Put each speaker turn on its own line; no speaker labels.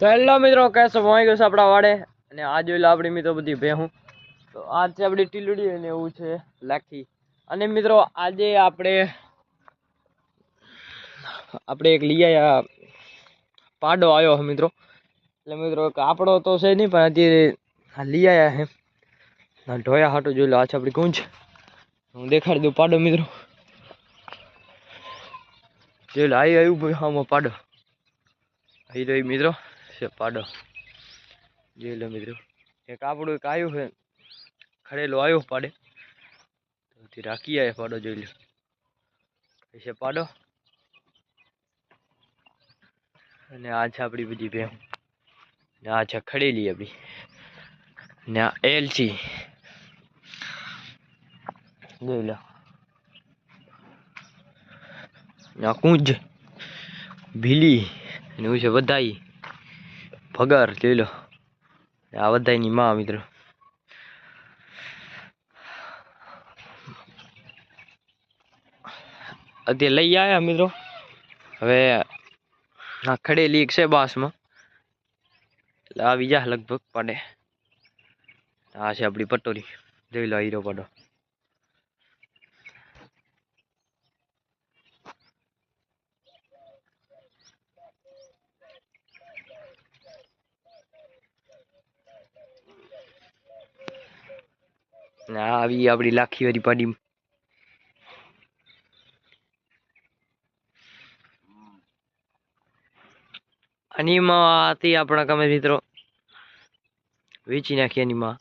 તો હેલો મિત્રો, કેસો ભમાઈ ગયો છે આપણા વાડે. અને આ જોઈ લો આપણી મિત્રો બધી ભેહું. તો આ છે આપણી ટીલુડી અને એવું છે લાખી અને મિત્રો, આજે આપણે આપણે એક લઈ આવ્યા પાડો આવ્યો છે મિત્રો. એટલે મિત્રો આપણો તો છે નહીં, પણ અત્યારે લઈ આવ્યા છે. ઢોયા હાટું જોઈ લો, આ છે આપણી ગુંજ. હું દેખાડી દઉં પાડો મિત્રો. જોઈ લો આવી આવ્યું ભાઈ હા પાડો. આવી રહ્યો મિત્રો. છે, પાડો. જોઈ લો મિત્રો. એક આપણું એક આવ્યું છે ખડેલો આવ્યો પાડે. તો રાખી આવે પાડો, જોઈ લો. કઈ છે, પાડો. અને આ છે આપણી બધી ભેં ને આ છે ખડેલી આપણી ને આ એલચી. જોઈ લો. ને કુંજ. ભીલી. અને એવું છે વધાઈ ભગર જોઈ લો. આ વધાઈની માં, મિત્રો. અત્યારે લઈ આવ્યા મિત્રો. હવે આ ખડેલી એક છે બાસમાં. એટલે આવી જા લગભગ પડે. આ છે આપણી પટોરી. જોઈ લો હીરો પડો. આવી, આપણી લાખી વાળી પાડી અને એમાં હતી આપણા ગમે મિત્રો. વેચી નાખી એની માં